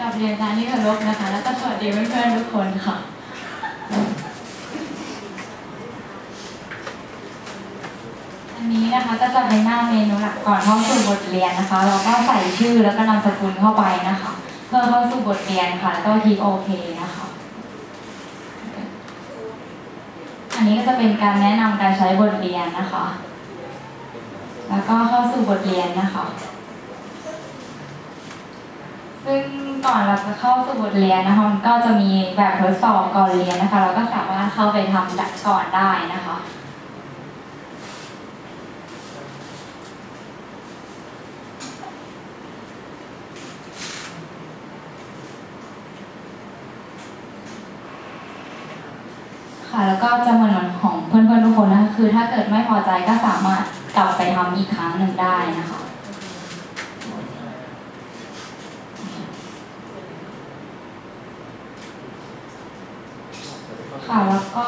กับเรียนจานิเคารพนะคะ แล้วก็สวัสดีเพื่อนๆทุกคนค่ะ อันนี้นะคะก็จะเป็นหน้าเมนูหลักก่อนเข้าสู่บทเรียนนะคะ เราก็ใส่ชื่อแล้วก็นามสกุลเข้าไปนะคะ เพื่อเข้าสู่บทเรียนค่ะ แล้วก็คลิกโอเคนะคะ อันนี้ก็จะเป็นการแนะนำการใช้บทเรียนนะคะ แล้วก็เข้าสู่บทเรียนนะคะ ซึ่งก่อนเราจะเข้าสู่บทเรียนนะคะมันก็จะมีแบบทดสอบก่อนเรียนนะคะ เราก็สามารถเข้าไปทำจากก่อนได้นะคะค่ะแล้วก็จะเหมือนของเพื่อนๆทุกคนนะคะคือถ้าเกิดไม่พอใจก็สามารถกลับไปทำอีกครั้งหนึ่งได้นะคะ ค่ะ แล้วก็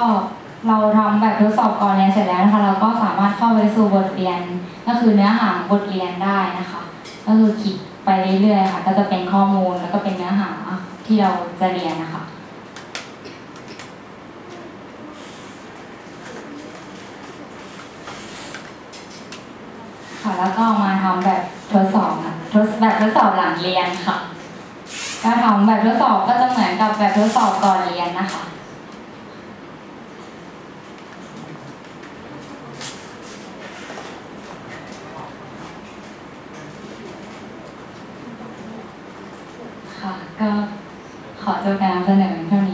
เราทำแบบทดสอบก่อนเรียนเสร็จแล้วนะคะ เราก็สามารถเข้าไปสู่บทเรียน ก็คือเนื้อหาบทเรียนได้นะคะ ก็คือคลิกไปเรื่อยๆค่ะ ก็จะเป็นข้อมูลแล้วก็เป็นเนื้อหาที่เราจะเรียนนะคะค่ะแล้วก็มาทำแบบทดสอบนะทดแบบทดสอบหลังเรียนค่ะก็ทำแบบทดสอบก็จะเหมือนกับแบบทดสอบก่อนเรียนนะคะ ค่ะ ก็ขอจบการเสนอเท่านี้